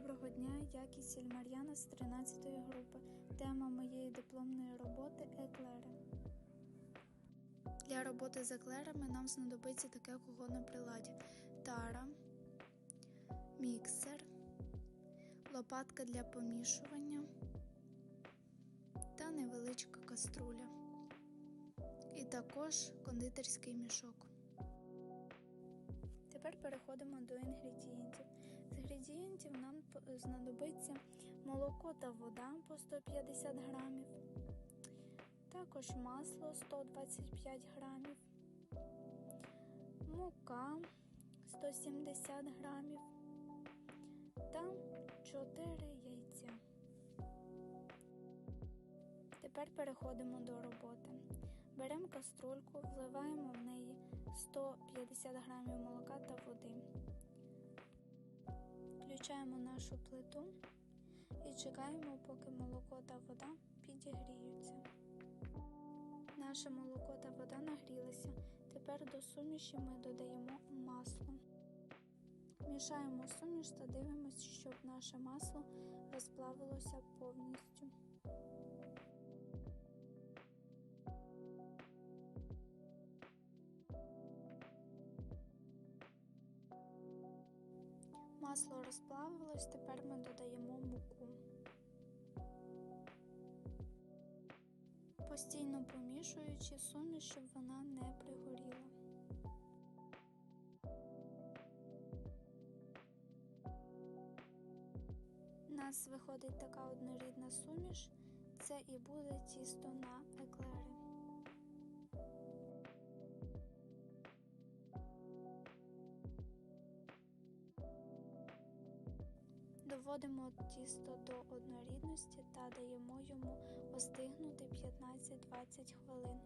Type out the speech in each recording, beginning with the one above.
Доброго дня, я Кісіль Мар'яна з 13-ї групи. Тема моєї дипломної роботи еклери. Для роботи з еклерами нам знадобиться таке кого на приладі: тара, міксер, лопатка для помішування та невеличка каструля. І також кондитерський мішок. Тепер переходимо до інгредієнтів. Інгредієнтів нам знадобиться молоко та вода по 150 грамів, також масло 125 грамів, мука 170 грамів та 4 яйця. Тепер переходимо до роботи. Беремо каструльку, вливаємо в неї 150 грамів молока та води. Включаємо нашу плиту і чекаємо, поки молоко та вода підігріються. Наше молоко та вода нагрілися. Тепер до суміші ми додаємо масло. Мішаємо суміш та дивимося, щоб наше масло розплавилося повністю. Масло розплавилось, тепер ми додаємо муку. Постійно помішуючи суміш, щоб вона не пригоріла. У нас виходить така однорідна суміш, це і буде тісто на Доводимо тісто до однорідності та даємо йому остигнути 15-20 хвилин.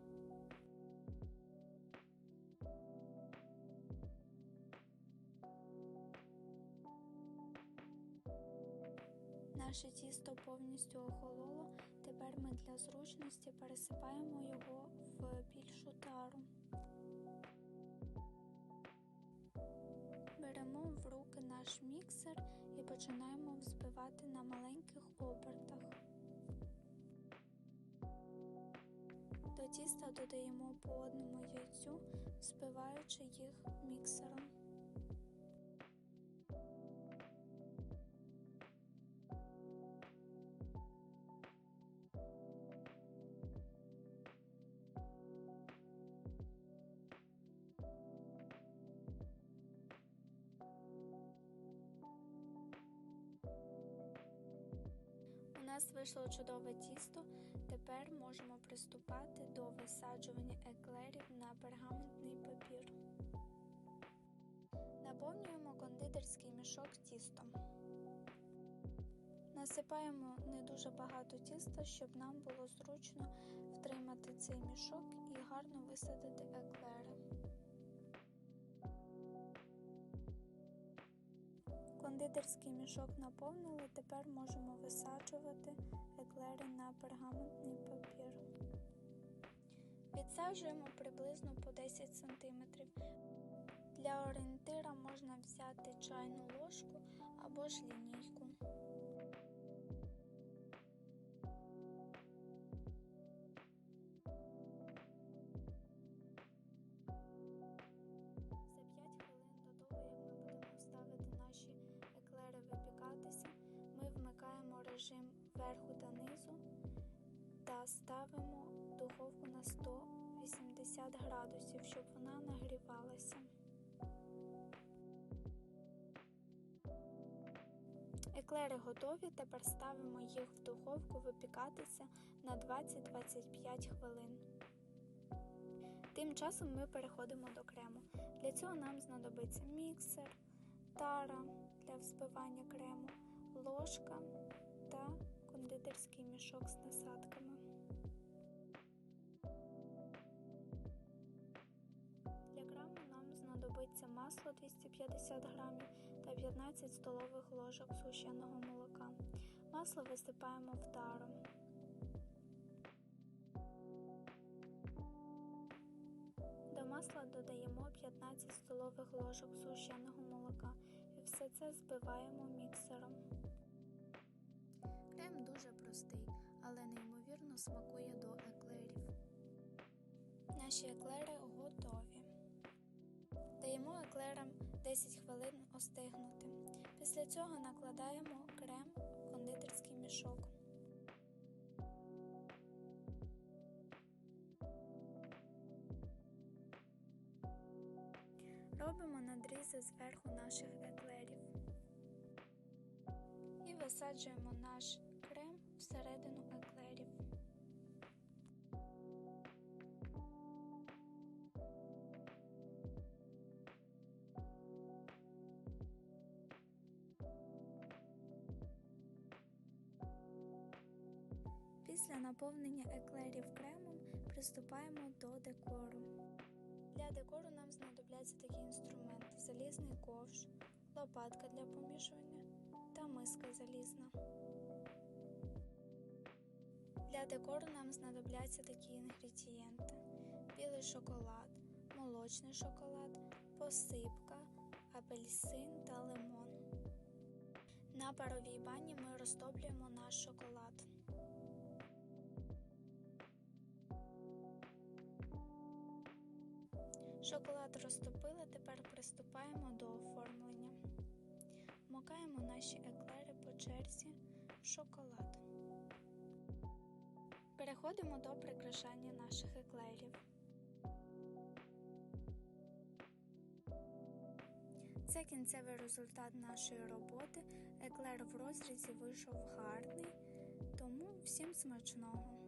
Наше тісто повністю охололо, тепер ми для зручності пересипаємо його в більшу тару. Беремо в руки наш міксер і починаємо взбивати на маленьких обертах. До тіста додаємо по одному яйцю, взбиваючи їх міксером. Нас вийшло чудове тісто, тепер можемо приступати до висаджування еклерів на пергаментний папір. Наповнюємо кондитерський мішок тістом. Насипаємо не дуже багато тіста, щоб нам було зручно втримати цей мішок і гарно висадити еклери. Кондитерський мішок наповнили, тепер можемо висаджувати еклери на пергаментний папір. Відсаджуємо приблизно по 10 см. Для орієнтира можна взяти чайну ложку або ж лінійку. Ставимо духовку на 180 градусів, щоб вона нагрівалася. Еклери готові, тепер ставимо їх в духовку випікатися на 20-25 хвилин. Тим часом ми переходимо до крему. Для цього нам знадобиться міксер, тара для взбивання крему, ложка та кондитерський мішок з насадками. подобається масло 250 грамів та 15 столових ложок згущеного молока. Масло висипаємо в тару. До масла додаємо 15 столових ложок згущеного молока і все це збиваємо міксером. Крем дуже простий, але неймовірно смакує до еклерів. Наші еклери готові. Даємо еклерам 10 хвилин остигнути. Після цього накладаємо крем в кондитерський мішок. Робимо надрізи зверху наших еклерів і висаджуємо наш крем всередину Після наповнення еклерів кремом приступаємо до декору. Для декору нам знадобляться такі інструменти: залізний ковш, лопатка для помішування та миска залізна. Для декору нам знадобляться такі інгредієнти: білий шоколад, молочний шоколад, посипка, апельсин та лимон. На паровій бані ми розтоплюємо наш шоколад. Шоколад розтопили, тепер приступаємо до оформлення. Вмокаємо наші еклери по черзі в шоколад. Переходимо до прикрашання наших еклерів. Це кінцевий результат нашої роботи. Еклер в розрізі вийшов гарний, тому всім смачного!